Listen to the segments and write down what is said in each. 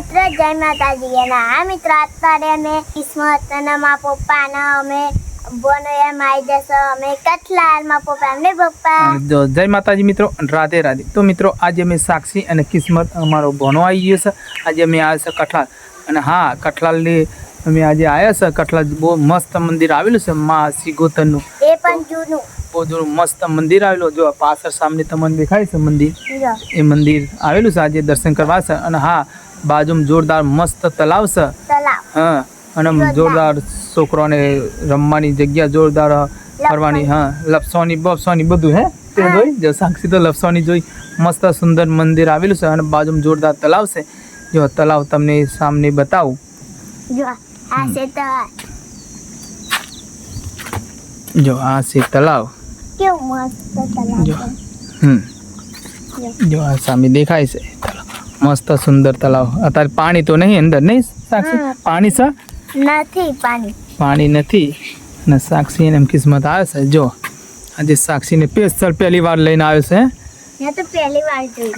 મિત્ર જય માતાજી. અને હા મિત્ર અત્યારે અમે કિસ્મત અને મા પપ્પાના અમે જય માતાજી મિત્રો. રાધે રાધે. તો મિત્રો આજે અમે સાક્ષી અને કિસ્મત અમારો ભણો આવી ગયો છે. આજે અમે આવ્યા છે કઠલાલ. અને હા કઠલાલની અમે આજે આવ્યા છે. કઠલાલ બહુ મસ્ત મંદિર આવેલું છે મા સિગોતરનું. એ પણ જૂનું. બહુ જૂનું મસ્ત મંદિર આવેલું જો પાછળ સામે તમને દેખાય છે મંદિર? એ મંદિર આવેલું છે. આજે દર્શન કરવા છે. અને હા બાજુમાં જોરદાર મસ્ત તલાવ છે. હા અને જોરદાર. છોકરાને રમવાની જગ્યા જોરદાર ફરવાની હા લપસવાની બપસવાની બધું હે તે જોઈ જો સાક્ષી તો લપસવાની જોઈ મસ્ત સુંદર મંદિર આવેલું છે અને બાજુમાં જોરદાર તલાવ છે. જો તલાવ તમને સામને બતાવું. જો આ છે તલાવ. જો. હમ. જો. આ સામે દેખાય છે. મસ્ત સુંદર તલાવ અત્યારે પાણી તો નહીં અંદર નહીં સાક્ષી? પાણી છે? નથી પાણી. પાણી નથી. અને સાક્ષી એને એમ કિસ્મત આવે છે. જો આજે સાક્ષીને સ્પેશિયલ પહેલી વાર લઈને આવ્યો છે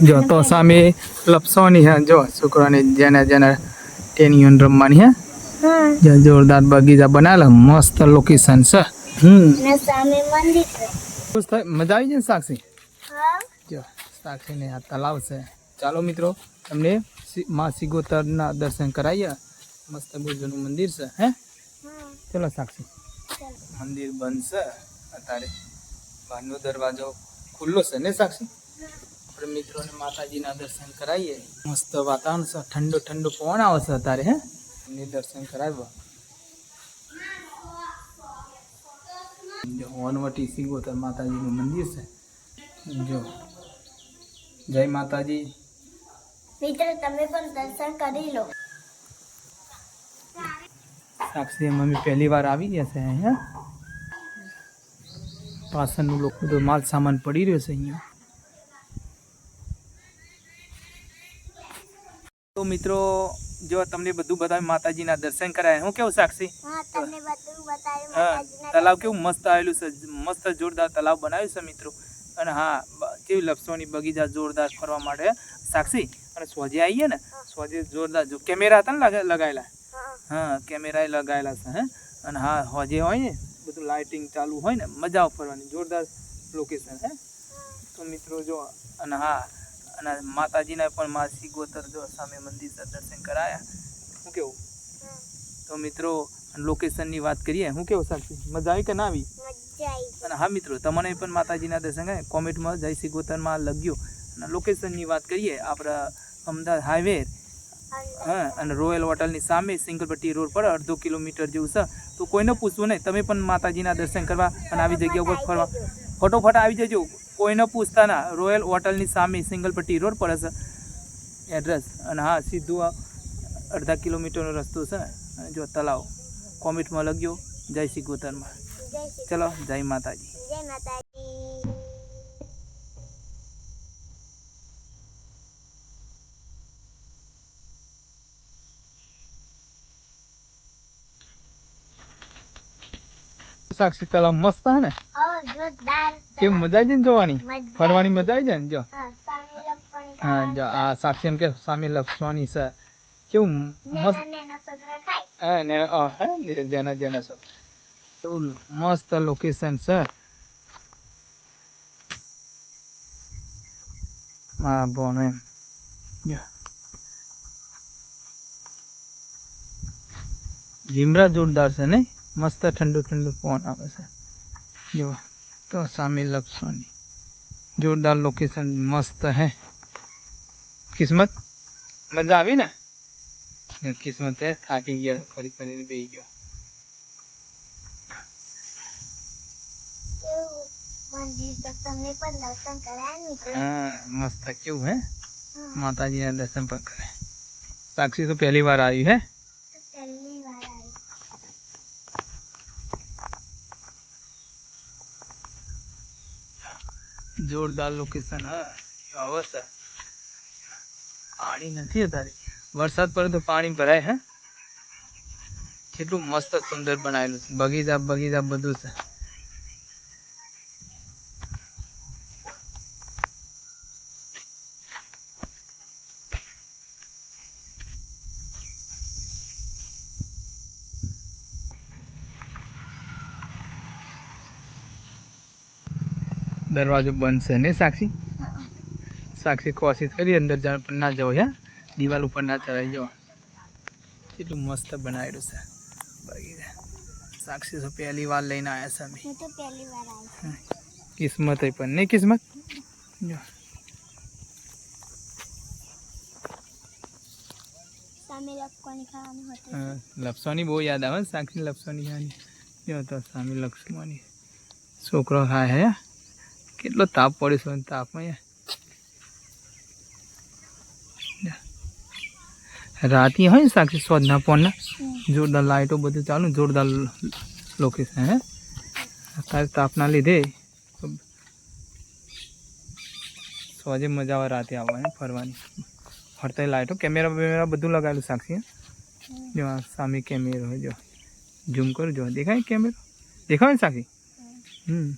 જો તો સામે લપસવાની હે? જો છોકરાની જેને જેને ટેનિયન રમવાની હે? જો જોરદાર બગીચા બનાવેલા. મસ્ત લોકેશન છે. હમ. મજા આવી જાય ને સાક્ષી? જો સાક્ષીને આ તલાવ છે. ચાલો મિત્રો તમને માં સિગોતરના દર્શન કરાવીએ. મસ્ત બુજનું મંદિર છે હે? ચલો સાક્ષી. મંદિર બંધ છે અત્યારે. બહારનો દરવાજો ખુલ્લો છે ને સાક્ષી? આપણે મિત્રોને માતાજીના દર્શન કરાવીએ. મસ્ત વાતાવરણ છે ઠંડો ઠંડો પવન આવે છે અત્યારે હે? એમને દર્શન કરાવ્યા. જો વનવટી સિંગોતર માતાજીનું મંદિર છે. જો. જય માતાજી. મિત્રો તમે પણ દર્શન કરી લો. સાક્ષી મમ્મી પહેલી વાર આવી ગયા છે અહીંયા. પાછળનું લોકો બધો માલ સામાન પડી રહ્યો છે અહીંયા. તો મિત્રો જો તમને બધું બતાવ્યું માતાજીના દર્શન કરાય હું કેવું સાક્ષી? હા તલાવ કેવું મસ્ત આવેલું છે. મસ્ત જોરદાર તલાવ બનાવ્યું છે મિત્રો. અને હા કેવી લપસોની બગીચા જોરદાર ફરવા માટે. સાક્ષી અને સોજે આવીએ ને સોજે જોરદાર જો કેમેરા હતા ને લગા- લગાયેલા. હા. કેમેરા લગાવેલા છે હે. અને હા હોજે હોય ને બધું લાઇટિંગ ચાલુ હોય ને મજા ફરવાની જોરદાર લોકેશન હે. તો મિત્રો જો અને હા અને માતાજીના પણ માસી ગોતર જો સામે મંદિર દર્શન કરાયા. શું કેવું? તો મિત્રો લોકેશનની વાત કરીએ હું કેવું સાચી મજા આવી કે ના આવી? અને હા મિત્રો તમને પણ માતાજીના દર્શન કરે કોમેન્ટમાં જય શ્રી ગોતરમાં લગ્યો અને લોકેશનની વાત કરીએ આપણા અમદાવાદ હાઈવે હા અને રોયલ હોટલની સામે સિંગલપટ્ટી રોડ પર અડધો કિલોમીટર જેવું છે. તો કોઈને પૂછવું નહીં તમે પણ માતાજીના દર્શન કરવા અને આવી જગ્યા ઉપર ફરવા. ફટોફટ આવી જજો. કોઈને પૂછતા ના રોયલ હોટલની સામે સિંગલપટ્ટી રોડ પર છે એડ્રેસ અને હા સીધું અડધા કિલોમીટરનો રસ્તો છે અને જો તલાવ કોમેન્ટમાં લખ્યો જય શ્રી ગોતરમાં ચલો જય માતાજી. જય માતાજી. સાક્ષી તળાવ મસ્ત હે ને? કેમ મજા આવી જાય જોવાની? ફરવાની મજા આવી જાય ને જો? હા જો આ સાક્ષી એમ કે સામે લપસવાની છે. કેવું મસ્ત? નેના નેના હા ને હે ને જેના જેના સબ કેવું મસ્ત લોકેશન છે. મારા બોન એમ. જો. લીમડા જોરદાર છે નહીં મસ્ત ઠંડુ ઠંડુ પવન આવે છે જો તો સામે લપસવાની જોરદાર લોકેશન મસ્ત હે કિસ્મત મજા આવી ને કિસ્મત હે થાકી ગયા ફરી ફરીને બેસી ગયો કેવું મંદિર તો તમને પણ દર્શન કરાયા ને મિત્રો હા મસ્ત કેવું હે હા, માતાજીના દર્શન પણ કરે સાક્ષી તો પહેલી વાર આવી હે તો પહેલી વાર આવી જોરદાર લોકેશન હા. હવે સર. પાણી નથી અત્યારે. વરસાદ પડે તો પાણી ભરાય, હે? કેટલું મસ્ત સુંદર બનાવેલું છે. બગીચા બગીચા બધું છે. દરવાજો બંધ છે ને સાક્ષી? સાક્ષી કોશિશ કરી અંદર પણ ના જવો હે? દિવાલ ઉપર ના ચડાઈ જવા કેટલું મસ્ત બનાવેલું છે. બગીચા સાક્ષી તો પહેલી વાર લઈને આવ્યા છે અમે. પહેલી વાર આવી કિસ્મત પણ નહીં કિસ્મત? જો લપસવાની બહુ યાદ આવે સાક્ષી લપસવાની ખાવાની. જો તો સામે લપસવાની. છોકરો ખાય હે? કેટલો તાપ પડ્યો છે ને તાપમાં યાર. રાતી હોય ને સાક્ષી સોદના પોનના જોરદાર લાઇટો બધું ચાલુ જોરદાર લોકેશન હે? અત્યારે તાપના લીધે સોજે મજા આવે રાતે આવવાની ફરવાની. ફરતા લાઇટો કેમેરા બેમેરા બધું લગાવેલું સાક્ષી હે? જો આ સામે કેમેરો હોય જો. ઝૂમ કરું જો. દેખાય કેમેરો? દેખાય ને સાક્ષી? હમ.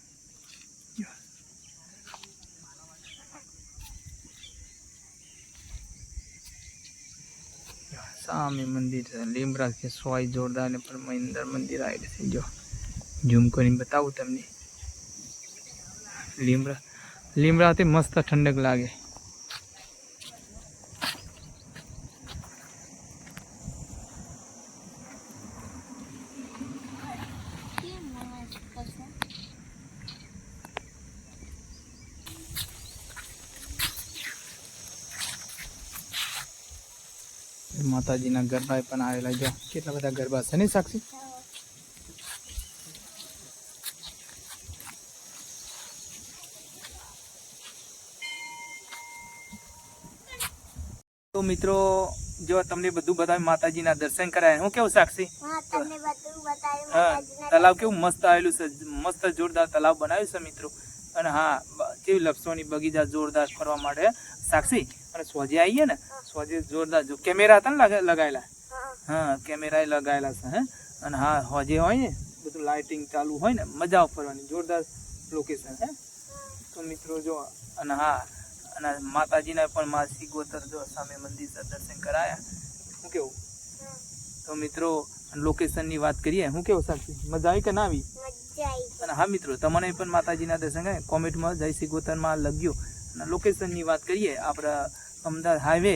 સામે મંદિર છે. લીમડા સોય જોરદાર ને પણ મહિન્દર મંદિર આવેલું છે. જો ઝૂમ કરીને બતાવું તમને. લીમડા, લીમડાથી મસ્ત ઠંડક લાગે. માતાજીના ગરબા પણ આવેલા જો કેટલા બધા ગરબા છે ને સાક્ષી? તો મિત્રો જો તમને બધું બતાવ્યું માતાજીના દર્શન કરાય હું કેવું સાક્ષી? હા તલાવ કેવું મસ્ત આવેલું છે મસ્ત જોરદાર તલાવ બનાવ્યું છે મિત્રો. અને હા કેવી લપસોની બગીચા જોરદાર ફરવા માટે. સાક્ષી. અને સોજે આવીએ ને સોજે જોરદાર જો કેમેરા હતા ને લગા- લગાયેલા. હા કેમેરા લગાવેલા છે હે. અને હા હોજે હોય ને બધું લાઇટિંગ ચાલુ હોય ને મજા ફરવાની જોરદાર લોકેશન હે. તો મિત્રો જો અને હા અને માતાજીના પણ માસી ગોતર જો સામે મંદિર દર્શન કરાયા. શું કેવું? તો મિત્રો લોકેશનની વાત કરીએ હું કેવું સાક્ષી? મજા આવી કે ના આવી? અને હા મિત્રો તમને પણ માતાજીના દર્શન કોમેન્ટમાં જય શ્રી ગોતરમાં લખ્યો. અને લોકેશનની વાત કરીએ આપણા અમદાવાદ હાઈવે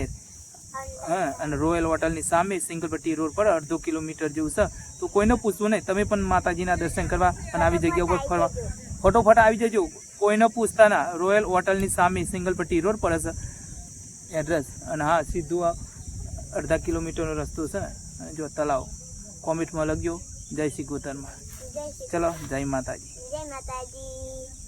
હા અને રોયલ હોટલની સામે સિંગલપટ્ટી રોડ પર અડધો કિલોમીટર જેવું છે. તો કોઈને પૂછવું નહીં તમે પણ માતાજીના દર્શન કરવા અને આવી જગ્યા ઉપર ફરવા. ફટોફટ આવી જજો. કોઈને પૂછતા ના રોયલ હોટલની સામે સિંગલપટ્ટી રોડ પર હશે. એડ્રેસ અને હા સીધું અડધા કિલોમીટરનો રસ્તો છે. જો તલાવ કોમેન્ટમાં લખજો. જય શ્રી ગોતરમાં ચલો જય માતાજી. જય માતાજી.